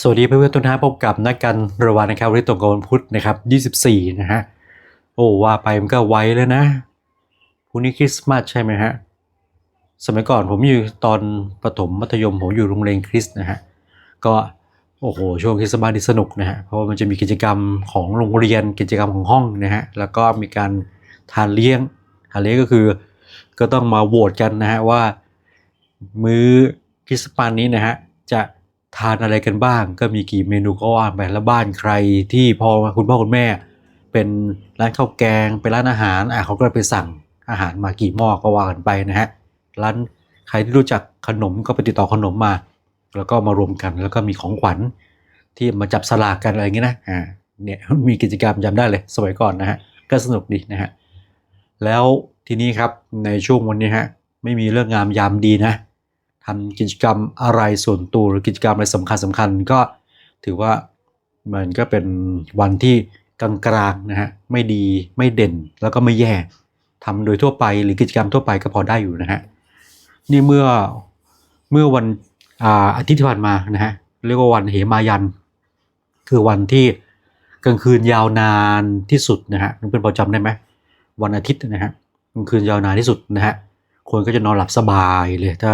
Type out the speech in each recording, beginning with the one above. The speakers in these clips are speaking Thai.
สวัสดีเพื่อนๆทุกท่านพบกับนักการระวานนะครับวันนี้ตรงกับวันพุธนะครับ 24 นะฮะ โอ้ว่าไปมันก็ไวแล้วนะพรุ่งนี้คริสต์มาสใช่ไหมฮะ สมัยก่อนผมอยู่ตอนประถมมัธยมผมอยู่โรงเรียนคริสต์นะฮะ ก็โอ้โหช่วงคริสต์มาสนี่สนุกนะฮะ เพราะว่ามันจะมีกิจกรรมของโรงเรียนกิจกรรมของห้องนะฮะ แล้วก็มีการทานเลี้ยงทานเลี้ยงก็คือ ก็ต้องมาโหวตกันนะฮะว่า มื้อคริสต์มาสนี้นะฮะจะ ทานอะไรกันบ้าง ก็มีกี่เมนูก็ว่าไปแล้วบ้านใครที่พอคุณพ่อคุณแม่ เป็นร้านข้าวแกงเป็นร้านอาหารอะเขาก็ไปสั่งอาหารมากี่หม้อก็ว่ากันไปนะฮะร้านใครที่รู้จักขนมก็ไปติดต่อขนมมา แล้วก็มารวมกันแล้วก็มีของขวัญที่มาจับสลากกันอะไรอย่างเงี้ยนะอ่าเนี่ยมีกิจกรรมจำได้เลยสมัยก่อนนะฮะก็สนุกดีนะฮะแล้วทีนี้ครับในช่วงวันนี้ฮะไม่มีเรื่องงามยามดีนะ ทำกิจกรรมอะไรส่วนตัวหรือกิจกรรมอะไรสำคัญสำคัญก็ถือว่ามันก็เป็นวันที่กลางๆนะฮะไม่ดีไม่เด่นแล้วก็ไม่แย่ทำโดยทั่วไปหรือกิจกรรมทั่วไปก็พอได้อยู่นะฮะนี่เมื่อเมื่อวันอาอาทิตย์ที่ผ่านมานะฮะเรียกว่าวันเหมายัน คือวันที่กลางคืนยาวนานที่สุดนะฮะเพื่อนๆพอจำได้ไหมวันอาทิตย์นะฮะกลางคืนยาวนานที่สุดนะฮะคนก็จะนอนหลับสบายเลยถ้า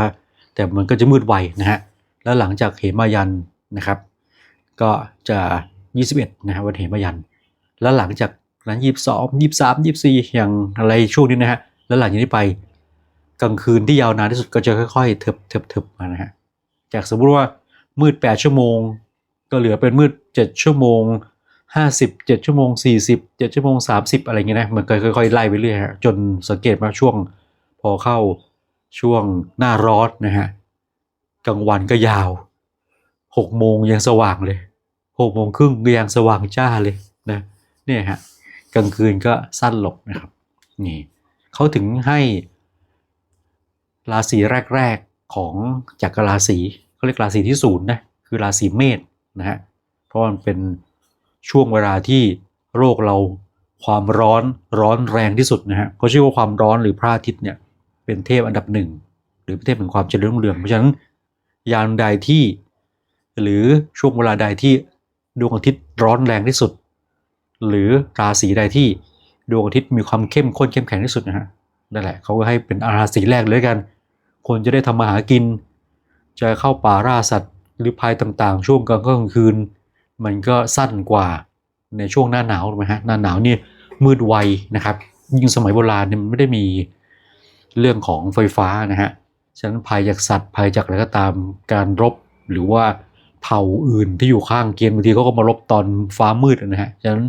แต่มันก็จะมืดไวนะฮะแล้วหลังจากเหมายันนะครับ ก็จะ 21นะฮะวันเหมายัน แล้วหลังจากนั้นยี่สิบสองยี่สามยี่สี่อย่างอะไรช่วงนี้นะฮะแล้วหลังจากนี้ไปกลางคืนที่ยาวนานที่สุดก็จะค่อยๆเถิบเถิบเถิบมานะฮะจากสมมติว่ามืด 8 ชั่วโมง ก็เหลือเป็นมืด 7 ชั่วโมง 50 7 ชั่วโมง 40 7 ชั่วโมง 30 อะไรเงี้ยนะมันก็ค่อยๆไล่ไปเรื่อยฮะจนสังเกตว่าช่วงพอเข้า ช่วงหน้าร้อนนะฮะกลางวันก็ยาว6โมงยังสว่างเลย6โมงครึ่งก็ยังสว่างจ้าเลยนะเนี่ยฮะกลางคืนก็สั้นลงนะครับนี่เขาถึงให้ราศีแรก ๆของจักรราศีเขาเรียกราศีที่ศูนย์นะคือราศีเมษนะฮะเพราะมันเป็นช่วงเวลาที่โลกเราความร้อนร้อนแรงที่สุดนะฮะเขาชื่อว่าความร้อนหรือพระอาทิตย์เนี่ย เป็นเทพอันดับหนึ่งหรือเทพแห่งความเจริญรุ่งเรืองเพราะฉะนั้นยามใดที่ หรือช่วงเวลาใดที่ดวงอาทิตย์ร้อนแรงที่สุด หรือราศีใดที่ดวงอาทิตย์มีความเข้มข้นเข้มแข็งที่สุดนะฮะนั่นแหละเขาก็ให้เป็นราศีแรกเลยกัน คนจะได้ทำมาหากิน จะเข้าป่าล่าสัตว์หรือภัยต่างๆ ช่วงกลางค่ำกลางคืน มันก็สั้นกว่าในช่วงหน้าหนาวถูกไหมฮะหน้าหนาวนี่มืดไวนะครับยิ่งสมัยโบราณเนี่ยมันไม่ได้มี เรื่องของไฟฟ้านะฮะ ฉะนั้นภัยจากสัตว์ภัยจากอะไรก็ตามการรบหรือว่าเผ่าอื่นที่อยู่ข้างเคียงบางทีเขาก็มารบตอนฟ้ามืดนะฮะ ฉะนั้น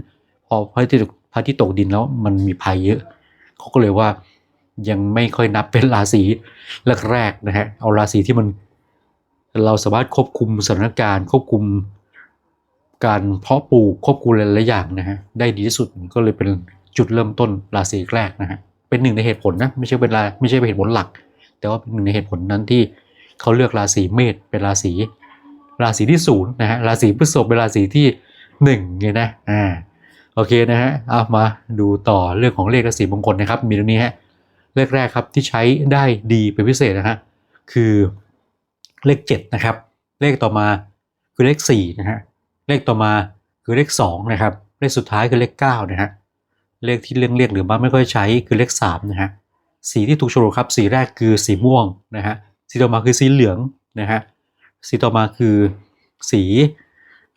พอพระทิตย์พระทิตย์ตกดินแล้วมันมีภัยเยอะ เขาก็เลยว่ายังไม่ค่อยนับเป็นราศีแรกๆนะฮะ เอาราศีที่มันเราสามารถควบคุมสถานการณ์ควบคุมการเพาะปลูกควบคุมหลายๆอย่างนะฮะได้ดีที่สุดก็เลยเป็นจุดเริ่มต้นราศีแรกนะฮะ เป็นหนึ่งในเหตุผลนะไม่ใช่เป็นราไม่ใช่เป็นเหตุผลหลัก แต่ว่าเป็นหนึ่งในเหตุผลนั้นที่เขาเลือกราศีเมษเป็นราศีราศีที่ศูนย์นะฮะราศีพฤษภเป็นราศีที่หนึ่งไงนะอ่าโอเคนะฮะเอามาดูต่อเรื่องของเลขราศีมงคลนะครับ มีตรงนี้ฮะเลขแรกครับที่ใช้ได้ดีเป็นพิเศษนะฮะคือเลข7นะครับเลขต่อมาคือเลข4นะฮะเลขต่อมาคือเลข2นะครับเลขสุดท้ายคือเลข9นะฮะ เลขที่เลี่ยงเรียกหรือว่าไม่ค่อยใช้คือเลข3นะฮะสีที่ถูกโฉลกครับ สีแรกคือสีม่วงนะฮะสีต่อมาคือสีเหลืองนะฮะสีต่อมาคือสี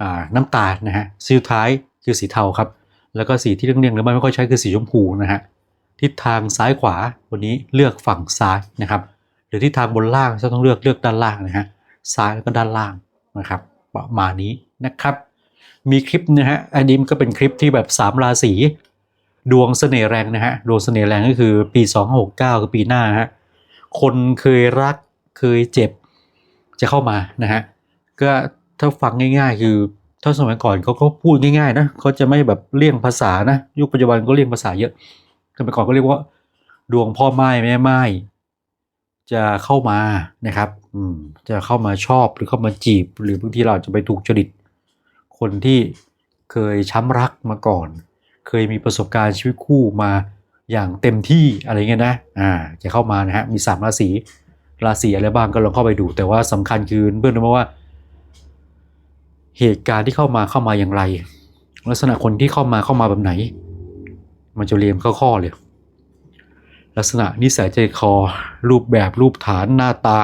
อ่าน้ำตาลนะฮะสีสุดท้ายคือสีเทาครับ แล้วก็สีที่เลี่ยงเรียกหรือว่าไม่ค่อยใช้คือสีชมพูนะฮะทิศทางซ้ายขวาวันนี้เลือกฝั่งซ้ายนะครับหรือทิศทางบนล่างจะต้องเลือกเลือกด้านล่างนะฮะซ้ายแล้วก็ด้านล่างนะครับประมาณนี้นะครับ มีคลิปนะฮะอันนี้มันก็เป็นคลิปที่แบบ3ราศี ดวงเสน่ห์แรงนะฮะดวงเสน่ห์แรงก็คือปี269 คือปีหน้าฮะคนเคยรักเคยเจ็บจะเข้ามานะฮะก็ถ้าฟังง่าย ๆ คือถ้าสมัยก่อนเขาก็พูดง่ายๆนะเขาจะไม่แบบเลี่ยงภาษานะยุคปัจจุบันก็เลี่ยงภาษาเยอะสมัยก่อนก็เรียกว่า ดวงพ่อไม้แม่ไม้จะเข้ามานะครับ อืม จะเข้ามาชอบหรือเข้ามาจีบ หรือบางทีเราจจะไปถูกจริตคนที่เคยช้ำรักมาก่อน เคยมีประสบการณ์ชีวิตคู่มาอย่างเต็มที่อะไรเงี้ยนะ อ่า จะเข้ามานะฮะ มีสามราศี ราศีอะไรบ้างก็ลองเข้าไปดู แต่ว่าสำคัญคือเพื่อนรู้ไหมว่า เหตุการณ์ที่เข้ามาเข้ามาอย่างไร ลักษณะคนที่เข้ามาเข้ามาแบบไหน มันจะเรียงข้อๆเลย ลักษณะนิสัยใจคอ รูปแบบรูปฐานหน้าตา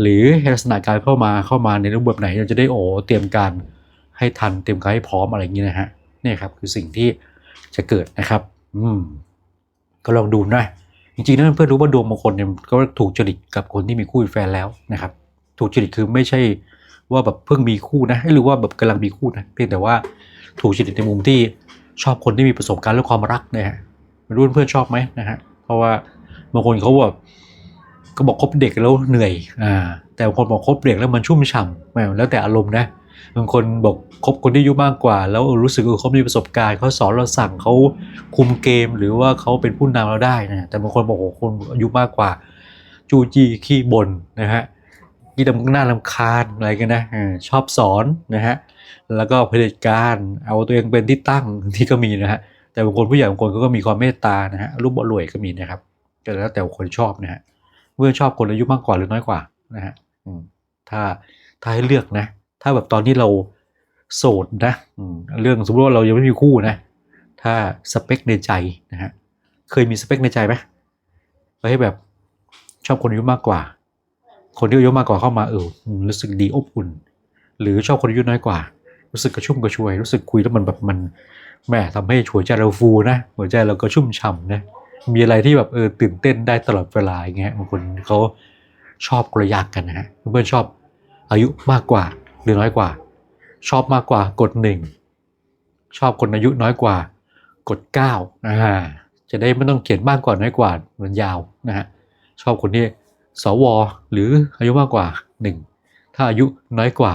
หรือลักษณะการเข้ามาเข้ามาในรูปแบบไหนเราจะได้โอ้เตรียมการให้ทันเตรียมการให้พร้อมอะไรอย่างนี้นะฮะนี่ครับคือสิ่งที่ จะเกิดนะครับ อืม ก็ลองดูนะ จริงๆนะเพื่อนรู้ว่าดวงบางคนเนี่ยก็ถูกจริตกับคนที่มีคู่มีแฟนแล้วนะครับ ถูกจริตคือไม่ใช่ว่าแบบเพิ่งมีคู่นะหรือว่าแบบกำลังมีคู่นะเพียงแต่ว่าถูกจริตในมุมที่ชอบคนที่มีประสบการณ์เรื่องความรักนะฮะไม่รู้เพื่อนชอบไหมนะฮะเพราะว่าบางคนเขาแบบก็บอกคบเด็กแล้วเหนื่อยอ่าแต่บางคนบอกคบเด็กแล้วมันชุ่มฉ่ำไม่แล้วแต่อารมณ์นะ บางคนบอกคบคนที่อายุมากกว่า แล้วรู้สึกว่าเขามีประสบการณ์เขาสอนเราสั่งเขาคุมเกมหรือว่าเขาเป็นผู้นำเราได้นะแต่บางคนบอกโอ้คนอายุมากกว่า จูจีขี้บ่นนะฮะยี่ดำหน้าลำคาญอะไรกันนะชอบสอนนะฮะแล้วก็เผด็จการเอาตัวเองเป็นที่ตั้งที่ก็มีนะฮะแต่บางคนผู้ใหญ่บางคนก็มีความเมตตานะฮะรูปบ่รวยก็มีนะครับก็แล้วแต่คนชอบนะฮะเมื่อชอบคนอายุมากกว่าหรือน้อยกว่านะฮะถ้าถ้าให้เลือกนะ ถ้าแบบตอนที่เราโสดนะเรื่องสมมติว่าเรายังไม่มีคู่นะ ถ้าสเปคในใจนะฮะเคยมีสเปคในใจไหมไว้ให้แบบชอบคนอายุมากกว่า คนที่อายุมากกว่าเข้ามาเออรู้สึกดีอบอุ่น หรือชอบคนอายุน้อยกว่า รู้สึกกระชุ่มกระชวย รู้สึกคุยแล้วมันแบบมันแหม่ทำให้หัวใจเราฟูนะหัวใจเราก็ชุ่มฉ่ำนะมีอะไรที่แบบเออตื่นเต้นได้ตลอดเวลาอย่างเงี้ยบางคนเขาชอบกระยากกันนะฮะเพื่อนชอบอายุมากกว่า หรือน้อยกว่า ชอบมากกว่ากดหนึ่งชอบคนอายุน้อยกว่ากดเก้าอ่าจะได้ไม่ต้องเขียนมากกว่าน้อยกว่ามันยาวนะฮะชอบคนที่สวหรืออายุมากกว่าหนึ่งถ้าอายุน้อยกว่า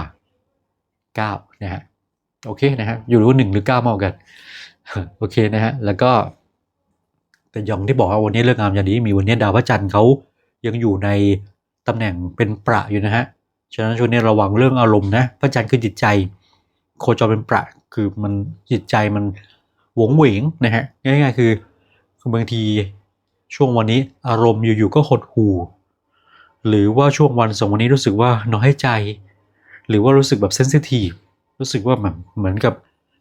เก้านะฮะโอเคนะฮะอยู่รู้หนึ่งหรือเก้ามากกันโอเคนะฮะแล้วก็แต่ย่างที่บอกว่าวันนี้เรื่องงามอย่างนี้มีวันนี้ดาวพระจันทร์เขายังอยู่ในตำแหน่งเป็นประอยู่นะฮะ ฉะนั้นช่วงนี้ระวังเรื่องอารมณ์นะพระจันทร์คือจิตใจ โคจรเป็นประคือมันจิตใจมันหวงเหวงนะฮะง่ายๆ คือคือบางทีช่วงวันนี้อารมณ์อยู่ๆก็หดหู่หรือว่าช่วงวันสองวันนี้รู้สึกว่าน้อยใจ หรือว่ารู้สึกแบบเซนซิทีฟรู้สึกว่าแบบเหมือนกับ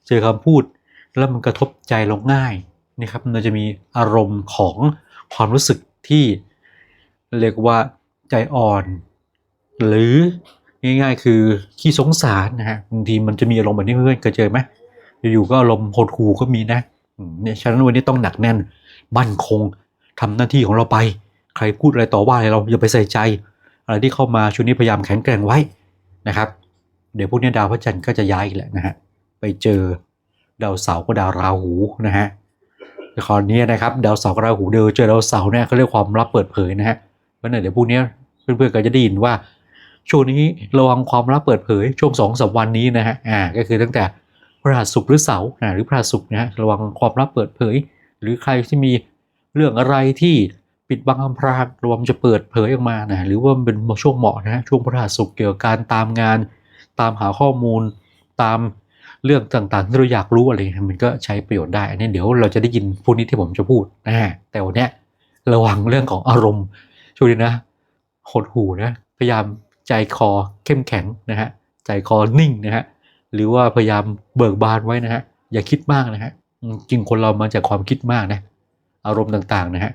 เจอคำพูด แล้วมันกระทบใจเราง่ายนะครับมันจะมีอารมณ์ของความรู้สึกที่เรียกว่าใจอ่อน หรือง่ายๆ คือขี้สงสารนะฮะบางทีมันจะมีอารมณ์แบบนี้เพื่อนเคยเจอไหมอยู่ๆก็อารมณ์หดหู่ก็มีนะเนี่ยฉะนั้นวันนี้ต้องหนักแน่นมั่นคงทำหน้าที่ของเราไป ใครพูดอะไรต่อว่าอะไรเราอย่าไปใส่ใจ อะไรที่เข้ามาช่วงนี้พยายามแข็งแกร่งไว้นะครับ เดี๋ยวพวกนี้ดาวพระจันทร์ก็จะย้ายอีกแหละนะฮะไปเจอดาวเสาร์กับดาวราหูนะฮะคราวนี้นะครับดาวเสาร์กับราหูเดินเจอดาวเสาร์เนี่ยเขาเรียกความลับเปิดเผยนะฮะเพราะฉะนั้นเดี๋ยวพวกนี้เพื่อนๆก็จะได้ยินว่า ช่วงนี้ระวังความลับเปิดเผยช่วงสองสามวันนี้นะฮะอ่าก็คือตั้งแต่พฤหัสศุกร์หรือเสาร์อ่าหรือพฤหัสศุกร์นะฮะระวังความลับเปิดเผย หรือใครที่มีเรื่องอะไรที่ปิดบังอำพรางระวังจะเปิดเผยออกมานะหรือว่าเป็นช่วงเหมาะนะฮะช่วงพฤหัสศุกร์เกี่ยวกับการตามงาน ตามหาข้อมูลตามเรื่องต่างๆที่เราอยากรู้อะไรมันก็ใช้ประโยชน์ได้อันนี้เดี๋ยวเราจะได้ยินพวกนี้ที่ผมจะพูดนะแต่วันเนี้ยระวังเรื่องของอารมณ์ช่วงนี้นะหดหูนะพยายาม ใจคอเข้มแข็งนะฮะใจคอนิ่งนะฮะหรือว่าพยายามเบิกบานไว้นะฮะอย่าคิดมากนะฮะจริงคนเรามาจากความคิดมากนะอารมณ์ต่างๆนะฮะ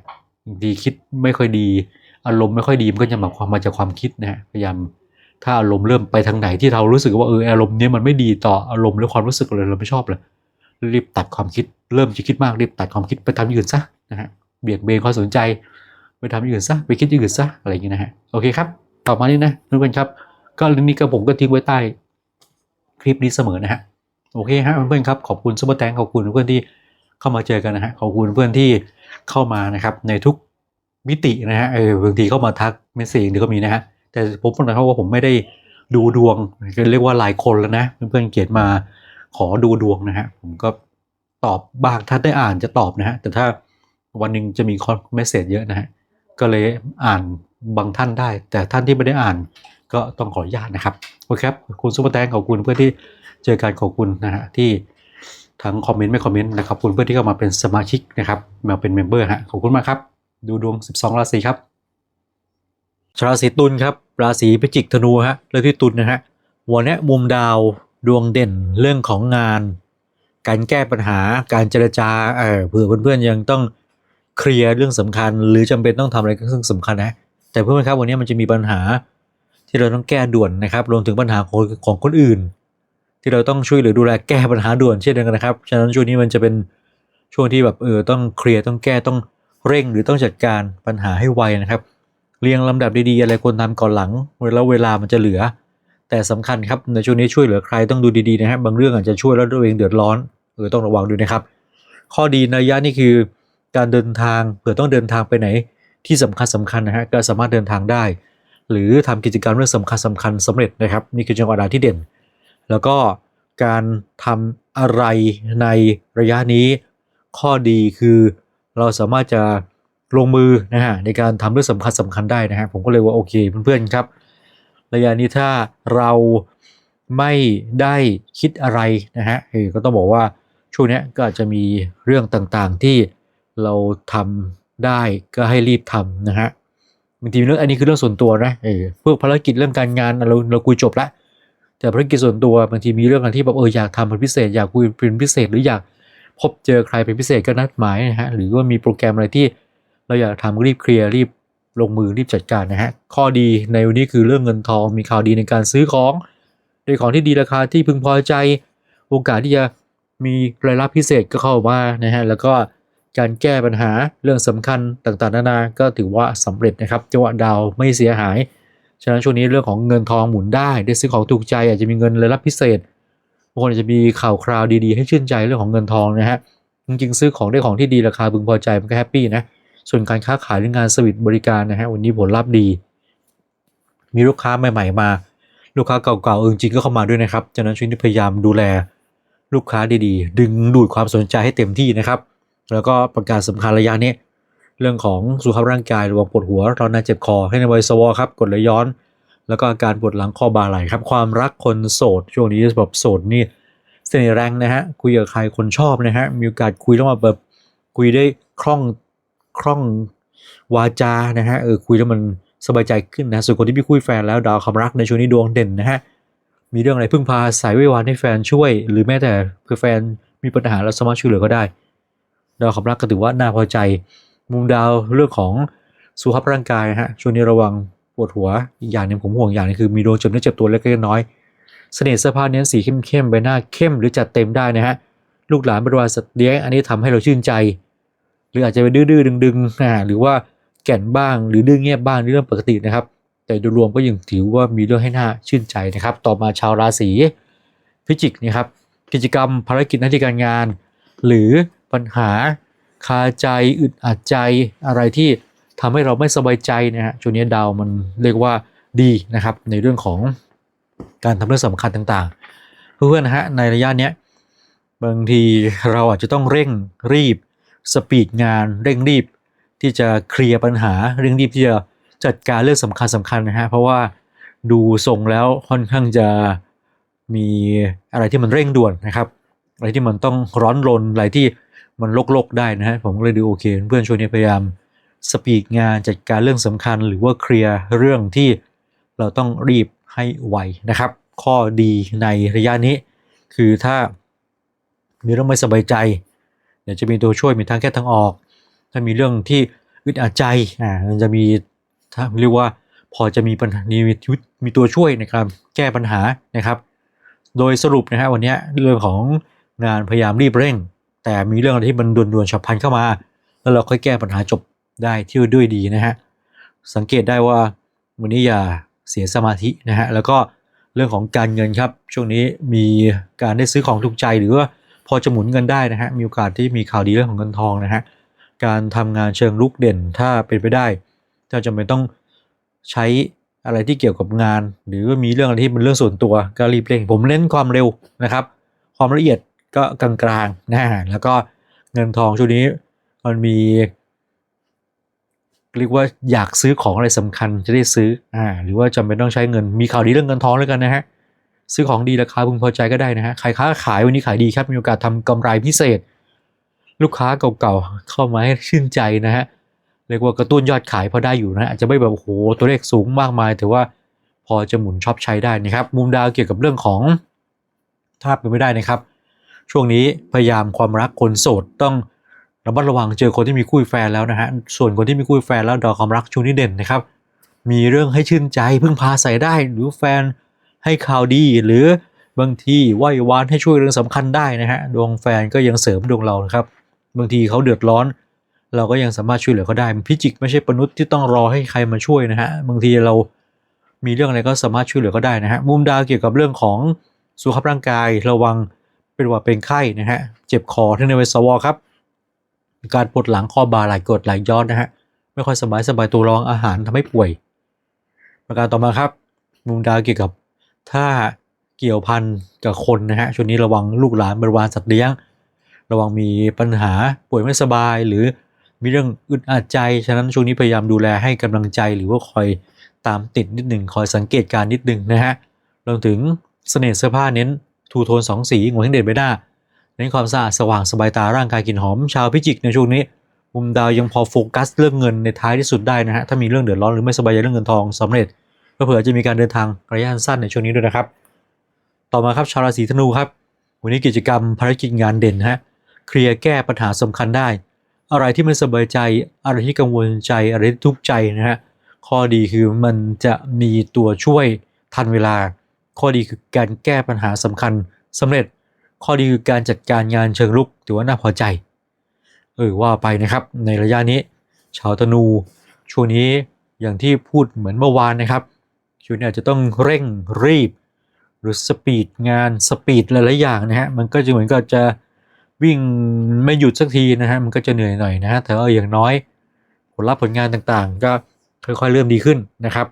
บางทีคิดไม่ค่อยดี อารมณ์ไม่ค่อยดีมันก็จะมาความมาจากความคิดนะฮะพยายามถ้าอารมณ์เริ่มไปทางไหนที่เรารู้สึกว่าเอออารมณ์เนี้ยมันไม่ดีต่ออารมณ์หรือความรู้สึกเลยเราไม่ชอบเลยรีบตัดความคิด เริ่มจะคิดมากรีบตัดความคิดไปทำอย่างอื่นซะนะฮะเบี่ยงเบนความสนใจ ไปทำอย่างอื่นซะไปคิดอย่างอื่นซะอะไรอย่างเงี้ยนะฮะโอเคครับ ต่อมานี่นะเพื่อนครับ ก็เรื่องนี้ก็ผมก็ทิ้งไว้ใต้คลิปนี้เสมอนะฮะโอเคฮะเพื่อนๆครับขอบคุณซุปเปอร์แตงขอบคุณเพื่อนที่เข้ามาเจอกันนะฮะขอบคุณเพื่อนที่เข้ามานะครับในทุกมิตินะฮะเออบางทีเข้ามาทักเมสเซจเดี๋ยวก็มีนะฮะแต่ผมบอกนะครับว่าผมไม่ได้ดูดวงเรียกว่าหลายคนแล้วนะเพื่อนๆเขียนมาขอดูดวงนะฮะผมก็ตอบบางถ้าได้อ่านจะตอบนะฮะแต่ถ้าวันหนึ่งจะมีคอมเมสเซจเยอะนะฮะก็เลยอ่าน บางท่านได้ แต่ท่านที่ไม่ได้อ่านก็ต้องขออนุญาตนะครับโอเคครับคุณซุปเปอร์แตงขอบคุณเพื่อนที่เจอการขอบคุณนะฮะที่ทั้งคอมเมนต์ไม่คอมเมนต์นะครับคุณเพื่อนที่เข้ามาเป็นสมาชิกนะครับมาเป็นเมมเบอร์ฮะขอบคุณมากครับ ดูดวง 12 ราศีครับชาวราศีตุลครับ ราศีพิจิกธนูฮะเริ่มที่ตุลนะฮะวันนี้มุมดาวดวงเด่นเรื่องของงาน การแก้ปัญหาการเจรจาเออเผื่อเพื่อนๆยังต้องเคลียร์เรื่องสำคัญ หรือจำเป็นต้องทำอะไรเรื่องสำคัญนะ แต่เพื่อนครับวันนี้มันจะมีปัญหาที่เราต้องแก้ด่วนนะครับ รวมถึงปัญหาของของคนอื่น ที่เราต้องช่วยเหลือดูแลแก้ปัญหาด่วนเช่นเดียวกันนะครับฉะนั้นช่วงนี้มันจะเป็นช่วงที่แบบเออต้องเคลียร์ต้องแก้ต้องเร่งหรือต้องจัดการปัญหาให้ไวนะครับ เรียงลำดับดีๆ อะไรควรทำก่อนหลังแล้วเวลามันจะเหลือ แต่สำคัญครับในช่วงนี้ช่วยเหลือใครต้องดูดีๆนะครับบางเรื่องอาจจะช่วยแล้วตัวเองเดือดร้อนเออต้องระวังด้วยนะครับ ข้อดีในยะนี้คือการเดินทางเผื่อต้องเดินทางไปไหน ที่สำคัญสำคัญนะฮะก็สามารถเดินทางได้ หรือทำกิจกรรมเรื่องสำคัญสำคัญสำเร็จนะครับนี่คือจังหวะเวลาที่เด่น แล้วก็การทำอะไรในระยะนี้ ข้อดีคือเราสามารถจะลงมือนะฮะในการทำเรื่องสำคัญสำคัญได้นะฮะผมก็เลยว่าโอเคเพื่อนๆครับ ระยะนี้ถ้าเราไม่ได้คิดอะไรนะฮะก็ต้องบอกว่าช่วงนี้ก็อาจจะมีเรื่องต่างๆที่เราทำ ได้ก็ให้รีบทำนะฮะบางทีเรื่องอันนี้คือเรื่องส่วนตัวนะเออพวกภารกิจเรื่องการงานเราเราคุยจบละแต่ภารกิจส่วนตัวบางทีมีเรื่องอะไรที่แบบเอออยากทำเป็นพิเศษอยากคุยเป็นพิเศษหรืออยากพบเจอใครเป็นพิเศษก็นัดหมายนะฮะหรือว่ามีโปรแกรมอะไรที่ เราอยากทำรีบเคลียร์รีบลงมือรีบจัดการนะฮะข้อดีในวันนี้คือเรื่องเงินทองมีข่าวดีในการซื้อของโดยของที่ดีราคาที่พึงพอใจ โอกาสที่จะมีรายรับพิเศษก็เข้ามานะฮะแล้วก็ การแก้ปัญหาเรื่องสำคัญต่างๆ นานา ก็ถือว่าสำเร็จนะครับจังหวะดาวไม่เสียหาย ฉะนั้นช่วงนี้เรื่องของเงินทองหมุนได้ ได้ซื้อของถูกใจอาจจะมีเงินรายรับพิเศษบางคนอาจจะมีข่าวคราวดีๆ ให้ชื่นใจเรื่องของเงินทองนะฮะ จริงๆ ซื้อของได้ของที่ดีราคาพึงพอใจมันก็แฮปปี้นะ ส่วนการค้าขายหรืองานสวิตบริการนะฮะวันนี้ผลลัพธ์ดี มีลูกค้าใหม่ ๆ มา ลูกค้าเก่าๆเออจริงๆก็เข้ามาด้วยนะครับ ฉะนั้นช่วงนี้พยายามดูแล ลูกค้าดีๆ ดึงดูดความสนใจให้เต็มที่นะครับ แล้วก็ประกาศสำคัญระยะนี้ เรื่องของสุขภาพร่างกายระวังปวดหัวร้อนในเจ็บคอให้ในวัยสวอครับกดไหลย้อน แล้วก็อาการปวดหลังคอบ่าไหล่ครับ ความรักคนโสด ช่วงนี้แบบโสดนี่เสน่ห์แรงนะฮะคุยกับใครคนชอบนะฮะมีโอกาสคุยแล้วมาแบบคุยได้คล่องคล่องวาจานะฮะเออคุยแล้วมันสบายใจขึ้นนะส่วนคนที่มีคุยแฟนแล้วดาวความรักในช่วงนี้ดวงเด่นนะฮะมีเรื่องอะไรพึ่งพาสายวิวานให้แฟนช่วย หรือแม้แต่เพื่อแฟนมีปัญหาแล้วสามารถช่วยเหลือก็ได้ ดาวความรักก็ถือว่าน่าพอใจ มุมดาวเรื่องของสุขภาพร่างกายนะฮะช่วงนี้ระวังปวดหัวอีกอย่างหนึงผมห่วงอย่างนึงคือมีโดนเจ็บเนื้อเจ็บตัวเล็กๆน้อยเสน่ห์เสื้อผ้าเน้นสีเข้มๆใบหน้าเข้มหรือจัดเต็มได้นะฮะลูกหลานบริวารสัตว์เลี้ยงอันนี้ทำให้เราชื่นใจ หรืออาจจะไปดื้อๆดึงๆอ่าหรือว่าแก่นบ้างหรือดื้อเงียบบ้างเรื่องปกตินะครับ แต่โดยรวมก็ยังถือว่ามีเรื่องให้น่าชื่นใจนะครับ ต่อมาชาวราศีพิจิกนะครับกิจกรรมภารกิจหน้าที่การงาน หรือ ปัญหาคาใจอึดอัดใจอะไรที่ทำให้เราไม่สบายใจนะฮะช่วงนี้ดาวมันเรียกว่าดีนะครับ ในเรื่องของการทำเรื่องสำคัญต่างๆ เพื่อนๆนะฮะในระยะเนี้ยบางทีเราอาจจะต้องเร่งรีบสปีดงานเร่งรีบที่จะเคลียร์ปัญหาเร่งรีบที่จะจัดการเรื่องสำคัญสำคัญนะฮะเพราะว่าดูทรงแล้วค่อนข้างจะมีอะไรที่มันเร่งด่วนนะครับ อะไรที่มันต้องร้อนรนอะไรที่ มันลกๆได้นะฮะผมก็เลยดูโอเค เพื่อนๆช่วงนี้พยายามสปีดงานจัดการเรื่องสำคัญหรือว่าเคลียร์เรื่องที่เราต้องรีบให้ไวนะครับ ข้อดีในระยะนี้ คือถ้ามีเรื่องไม่สบายใจเดี๋ยวจะมีตัวช่วยมีทางแก้ทางออก ถ้ามีเรื่องที่อึดอัดใจอ่ามันจะมีถ้าเรียกว่าพอจะมีปัญหามีมีตัวช่วยนการแก้ปัญหานะครับ โดยสรุปนะฮะวันนี้เรื่องของงานพยายามรีบเร่ง แต่มีเรื่องอะไรที่มันด่วนๆฉับพลันเข้ามา แล้วเราค่อยแก้ปัญหาจบได้ที่ด้วยดีนะฮะสังเกตได้ว่าวันนี้อย่าเสียสมาธินะฮะแล้วก็เรื่องของการเงินครับ ช่วงนี้มีการได้ซื้อของถูกใจหรือว่าพอจะหมุนเงินได้นะฮะมีโอกาสที่มีข่าวดีเรื่องของเงินทองนะฮะการทำงานเชิงลุกเด่นถ้าเป็นไปได้ถ้าจำเป็นต้องใช้อะไรที่เกี่ยวกับงาน หรือว่ามีเรื่องอะไรที่เป็นเรื่องส่วนตัวก็รีบเร่งผมเน้นความเร็วนะครับ ความละเอียด ก็กลางๆนะแล้วก็เงินทองช่วงนี้มันมีเรียกว่าอยากซื้อของอะไรสำคัญจะได้ซื้ออ่าหรือว่าจำเป็นต้องใช้เงินมีข่าวดีเรื่องเงินทองแล้วกันนะฮะซื้อของดีราคาพึงพอใจก็ได้นะฮะใครค้าขายวันนี้ขายดีครับมีโอกาสทำกำไรพิเศษ ลูกค้าเก่าๆเข้ามาให้ชื่นใจนะฮะเรียกว่ากระตุ้นยอดขายพอได้อยู่นะอาจจะไม่แบบโอ้โหตัวเลขสูงมากมาย แต่ว่าพอจะหมุนช็อปใช้ได้นะครับ มุมดาวเกี่ยวกับเรื่องของถ้าเป็นไม่ได้นะครับ ช่วงนี้พยายามความรักคนโสดต้องระมัดระวังเจอคนที่มีคู่แฟนแล้วนะฮะส่วนคนที่มีคู่แฟนแล้วดอกความรักช่วงนี้เด่นนะครับ มีเรื่องให้ชื่นใจพึ่งพาใส่ได้หรือแฟนให้ข่าวดีหรือบางทีไหว้วานให้ช่วยเรื่องสำคัญได้นะฮะดวงแฟนก็ยังเสริมดวงเรานะครับ บางทีเขาเดือดร้อน เราก็ยังสามารถช่วยเหลือเขาได้พิจิกไม่ใช่มนุษย์ที่ต้องรอให้ใครมาช่วยนะฮะบางทีเรามีเรื่องอะไรก็สามารถช่วยเหลือเขาได้นะฮะมุมดาวเกี่ยวกับเรื่องของสุขภาพร่างกายระวัง เป็นหวัดเป็นไข้นะฮะ เจ็บคอที่ในเวสวอครับการปวดหลังข้อบ่าไหล่กดไหล่ย้อนนะฮะ ไม่ค่อยสบายสบายตัวรองอาหารทำให้ป่วย ประการต่อมาครับ มุมดาวเกี่ยวกับถ้าเกี่ยวพันกับคนนะฮะช่วงนี้ระวังลูกหลานบริวารสัตว์เลี้ยง ระวังมีปัญหาป่วยไม่สบายหรือมีเรื่องอึดอัดใจ ฉะนั้นช่วงนี้พยายามดูแลให้กำลังใจหรือว่าคอยตามติดนิดหนึ่งคอยสังเกตการณ์นิดหนึ่งนะฮะรวมถึงเสน่ห์เสื้อผ้าเน้น ทูโทนสองสีหัวทั้งเด่นใบหน้าเน้นความสะอาดสว่างสบายตาร่างกายกลิ่นหอม ชาวพิจิกในช่วงนี้ มุมดาวยังพอโฟกัสเรื่องเงินในท้ายที่สุดได้นะฮะถ้ามีเรื่องเดือดร้อนหรือไม่สบายใจเรื่องเงินทองสำเร็จก็เผื่อจะมีการเดินทางระยะสั้นในช่วงนี้ด้วยนะครับ ต่อมาครับชาวราศีธนูครับวันนี้กิจกรรมภารกิจงานเด่นฮะเคลียร์แก้ปัญหาสำคัญได้ อะไรที่ไม่สบายใจอะไรที่กังวลใจอะไรที่ทุกข์ใจนะฮะข้อดีคือมันจะมีตัวช่วยทันเวลา ข้อดีคือการแก้ปัญหาสำคัญสำเร็จ ข้อดีคือการจัดการงานเชิงลุกถือว่าน่าพอใจ เออว่าไปนะครับ ในระยะนี้ ชาวธนู ช่วงนี้อย่างที่พูดเหมือนเมื่อวานนะครับช่วงนี้อาจจะต้องเร่งรีบ หรือสปีดงานสปีดหลายๆอย่างนะฮะมันก็จะเหมือนกับจะวิ่งไม่หยุดสักทีนะฮะมันก็จะเหนื่อยหน่อยนะฮะแต่ว่าอย่างน้อย ผลลัพธ์ผลงานต่างๆ ก็ค่อยๆเริ่มดีขึ้นนะครับ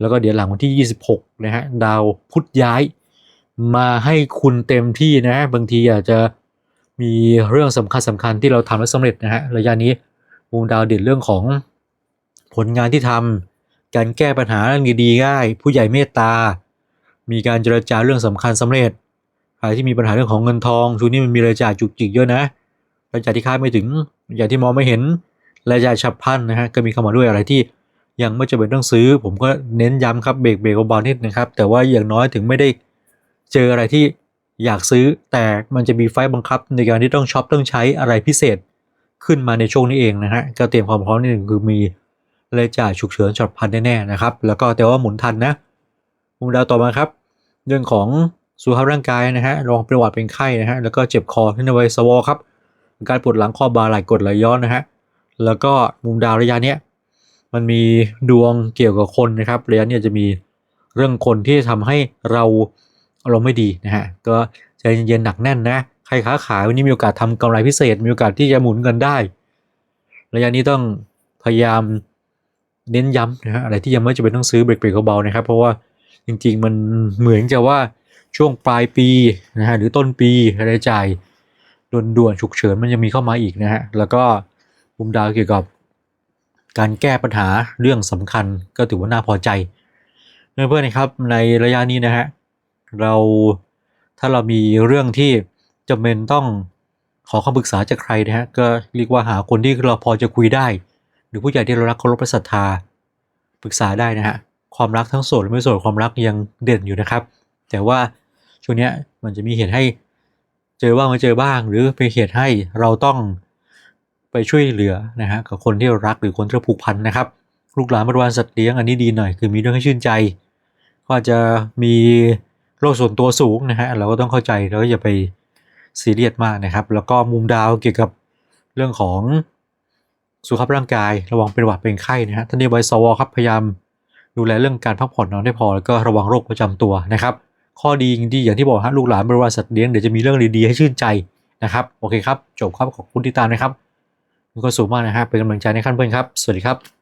แล้วก็เดี๋ยวหลังวันที่ 26 นะฮะ ดาวพุธย้ายมาให้คุณเต็มที่นะ บางทีอาจจะมีเรื่องสำคัญสำคัญที่เราทำแล้วสำเร็จนะฮะ ระยะนี้วงดาวเด่นเรื่องของผลงานที่ทำการแก้ปัญหาเรื่องดีๆง่าย ผู้ใหญ่เมตตา มีการเจรจาเรื่องสำคัญสำเร็จ ใครที่มีปัญหาเรื่องของเงินทองช่วงนี้มันมีรายจ่ายจุกจิกเยอะนะรายจ่ายที่คาดไม่ถึงอย่างที่มองไม่เห็นรายจ่ายฉับพลันนะฮะก็มีเข้ามาด้วยอะไรที่ ยังไม่จำเป็นต้องซื้อ ผมก็เน้นย้ำครับเบรกเบรกเบาๆนิดนะครับ แต่ว่าอย่างน้อยถึงไม่ได้เจออะไรที่อยากซื้อ แต่มันจะมีไฟล์บังคับในการที่ต้องช็อปต้องใช้อะไรพิเศษขึ้นมาในช่วงนี้เองนะฮะก็เตรียมความพร้อมนิดหนึ่งคือมีรายจ่ายฉุกเฉินฉับพลันแน่ๆนะครับ แล้วก็แต่ว่าหมุนทันนะมุมดาวต่อมาครับ เรื่องของสุขภาพร่างกายนะฮะรองป็นหวัดเป็นไข้นะฮะแล้วก็เจ็บคอที่ในวัยสวอครับการปวดหลังข้อบ่าไหล่กดไหลย้อนนะฮะแล้วก็มุมดาวระยะเนี้ย มันมีดวงเกี่ยวกับคนนะครับระยะเนี้ยจะมีเรื่องคนที่ทำให้เราอารมณ์ไม่ดีนะฮะก็ใจเย็นๆหนักแน่นนะใครค้าขายวันนี้มีโอกาสทำกำไรพิเศษ มีโอกาสที่จะหมุนเงินได้ระยะนี้ต้องพยายามเน้นย้ำนะฮะอะไรที่ยังไม่จำเป็นต้องซื้อเบรกๆเบาๆนะครับ เพราะว่าจริงๆมันเหมือนจะว่าช่วงปลายปีนะฮะหรือต้นปีรายจ่ายด่วนๆฉุกเฉินมันยังมีเข้ามาอีกนะฮะแล้วก็มุมดาวเกี่ยวกับ การแก้ปัญหาเรื่องสำคัญก็ถือว่าน่าพอใจ เพื่อนๆนะครับในระยะนี้นะฮะเราถ้าเรามีเรื่องที่จำเป็นต้องขอคำปรึกษาจากใครนะฮะก็เรียกว่าหาคนที่เราพอจะคุยได้ หรือผู้ใหญ่ที่เรารักเคารพและศรัทธาปรึกษาได้นะฮะความรักทั้งโสดและไม่โสดความรักยังเด่นอยู่นะครับ แต่ว่าช่วงนี้มันจะมีเหตุให้ เจอบ้างไม่เจอบ้าง หรือเป็นเหตุให้เราต้อง ไปช่วยเหลือนะฮะกับคนที่เรารักหรือคนที่เราผูกพันนะครับ ลูกหลานบริวารสัตว์เลี้ยงอันนี้ดีหน่อยคือมีเรื่องให้ชื่นใจ ก็จจะมีโลกส่วนตัวสูงนะฮะเราก็ต้องเข้าใจแล้วก็อย่าไปซีเรียสมากนะครับ แล้วก็มุมดาวเกี่ยวกับเรื่องของสุขภาพร่างกายระวังเป็นหวัดเป็นไข้นะฮะท่านนี้ไว้สวครับพยายามดูแลเรื่องการพักผ่อนนอนได้พอแล้วก็ระวังโรคประจำตัวนะครับ ข้อดีจริงๆอย่างที่บอกฮะลูกหลานบริวารสัตว์เลี้ยงเดี๋ยวจะมีเรื่องดีๆให้ชื่นใจนะครับ โอเคครับ จบครับขอบคุณที่ตามนะครับ มีความสุขมากนะครับเป็นกำลังใจในขั้นเพื่อนครับ สวัสดีครับ